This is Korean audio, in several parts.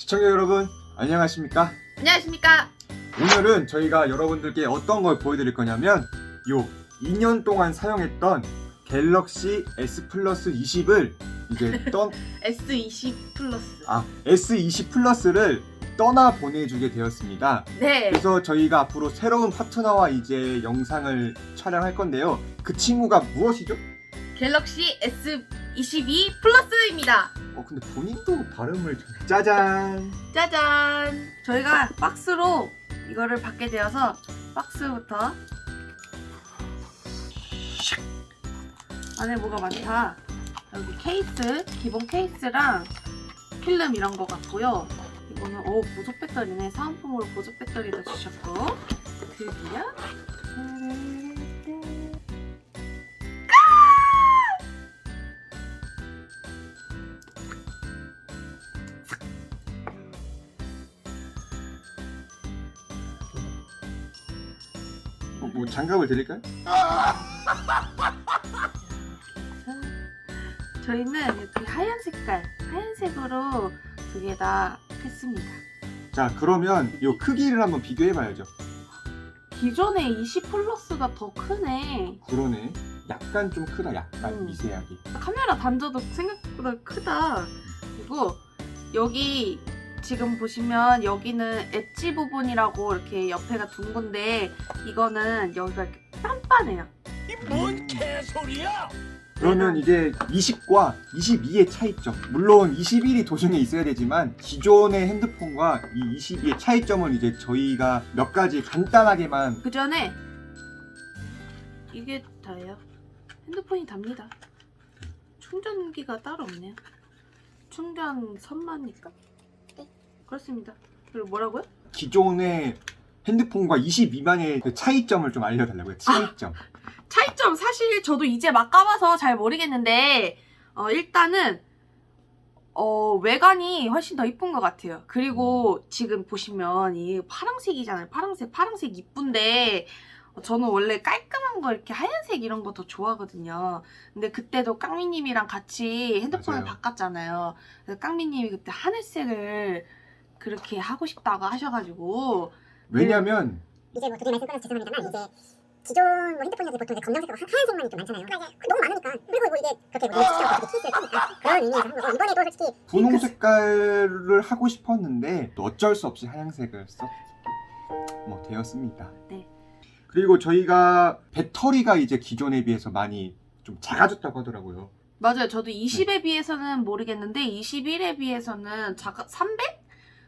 시청자 여러분 안녕하십니까? 안녕하십니까? 오늘은 저희가 여러분들께 어떤 걸 보여드릴 거냐면 요 2년 동안 사용했던 갤럭시 S 플러스 20을 이제 떤 S20 플러스. 아, S20 플러스를 떠나 보내주게 되었습니다. 네. 그래서 저희가 앞으로 새로운 파트너와 이제 영상을 촬영할 건데요. 그 친구가 무엇이죠? 갤럭시 S22 플러스입니다. 어 근데 본인도 발음을 좀- 짜잔. 짜잔. 저희가 박스로 이거를 받게 되어서 박스부터 안에 뭐가 많다. 여기 케이스, 기본 케이스랑 필름 이런 거 같고요. 이거는 오 보조 배터리네. 사은품으로 보조 배터리도 주셨고 드디어 어, 뭐 장갑을 드릴까요? 저희는 이렇게 하얀 색깔, 하얀색으로 두 개 다 했습니다. 자 그러면 요 크기를 한번 비교해봐야죠. 기존의 20 플러스가 더 크네. 그러네. 약간 좀 크다. 약간 음. 미세하게. 카메라 단자도 생각보다 크다. 그리고 여기 지금 보시면 여기는 엣지 부분이라고 이렇게 옆에가 둥근데 이거는 여기가 이렇게 빤빤해요. 음. 개소리야! 그러면 이게 20과 22의 차이점. 물론 21이 도중에 있어야 되지만 기존의 핸드폰과 이 22의 차이점은 이제 저희가 몇 가지 간단하게만 그 전에 이게 다예요. 핸드폰이 답니다. 충전기가 따로 없네요. 충전 선만니까. 네, 그렇습니다. 그리고 뭐라고요? 기존의 핸드폰과 22만의 그 차이점을 좀 알려달라고요. 차이점. 차이점 사실 저도 이제 막 까봐서 잘 모르겠는데 어, 일단은 어, 외관이 훨씬 더 이쁜 것 같아요. 그리고 지금 보시면 이 파랑색이잖아요. 파랑색, 파랑색 이쁜데 어, 저는 원래 깔끔한 거 이렇게 하얀색 이런 거 더 좋아하거든요. 근데 그때도 깡미님이랑 같이 핸드폰을 맞아요. 바꿨잖아요. 그래서 깡미님이 그때 하늘색을 그렇게 하고 싶다고 하셔가지고 왜냐면 이제 뭐 그게 말씀 끊어서 죄송합니다만 이제 기존 뭐 핸드폰이 보통 이제 검정색과 하- 하얀색만이 좀 많잖아요. 너무 많으니까 그리고 뭐 이게 그렇게 뭐 시스템 어떻게 케이스를 꺼니까 그런 의미에서 한 거고 이번에도 솔직히 분홍 색깔을 하고 싶었는데 또 어쩔 수 없이 하얀색을 써뭐 되었습니다. 네. 그리고 저희가 배터리가 이제 기존에 비해서 많이 좀 작아졌다고 하더라고요. 맞아요. 저도 20에 비해서는 모르겠는데 21에 비해서는 작아 300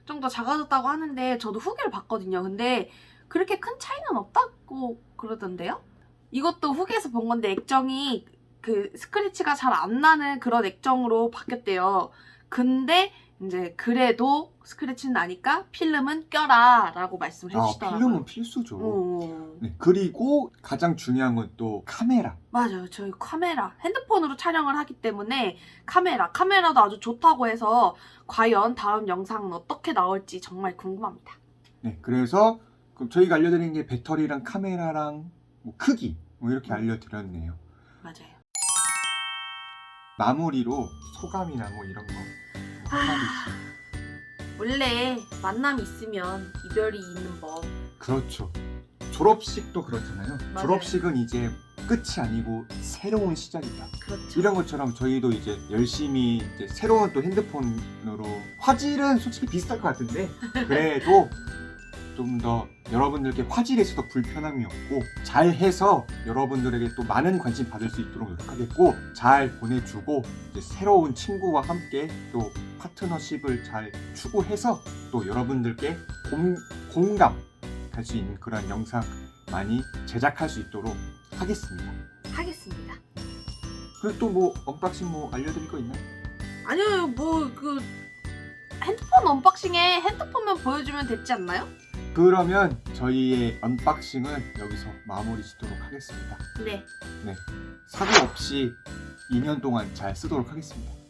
정도 작아졌다고 하는데 저도 후기를 봤거든요. 근데 그렇게 큰 차이는 없다고 그러던데요? 이것도 후기에서 본 건데 액정이 그 스크래치가 잘 안 나는 그런 액정으로 바뀌었대요. 근데 이제 그래도 스크래치는 나니까 필름은 껴라 라고 말씀을 아, 해주시더라고요. 필름은 필수죠. 어. 네, 그리고 가장 중요한 건 또 카메라. 맞아요. 저희 카메라, 핸드폰으로 촬영을 하기 때문에 카메라, 카메라도 아주 좋다고 해서 과연 다음 영상은 어떻게 나올지 정말 궁금합니다. 네, 그래서 저희가 알려드린 게 배터리랑 카메라랑 뭐 크기 뭐 음. 이렇게 알려드렸네요. 맞아요. 마무리로 소감이나 뭐 이런 거 아. 원래 만남이 있으면 이별이 있는 법. 그렇죠. 졸업식도 그렇잖아요. 맞아요. 졸업식은 이제 끝이 아니고 새로운 시작이다. 그렇죠. 이런 것처럼 저희도 이제 열심히 이제 새로운 또 핸드폰으로 화질은 솔직히 비슷할 것 같은데 그래도 좀 더 여러분들께 화질에서도 불편함이 없고 잘 해서 여러분들에게 또 많은 관심 받을 수 있도록 노력하겠고 잘 보내주고 이제 새로운 친구와 함께 또 파트너십을 잘 추구해서 또 여러분들께 공, 공감 할 수 있는 그런 영상 많이 제작할 수 있도록 하겠습니다. 하겠습니다. 그리고 또 뭐 언박싱 뭐 알려드릴 거 있나요? 아니요, 뭐 그 핸드폰 언박싱에 핸드폰만 보여주면 됐지 않나요? 그러면 저희의 언박싱은 여기서 마무리 짓도록 하겠습니다. 네. 사고 없이 2년 동안 잘 쓰도록 하겠습니다.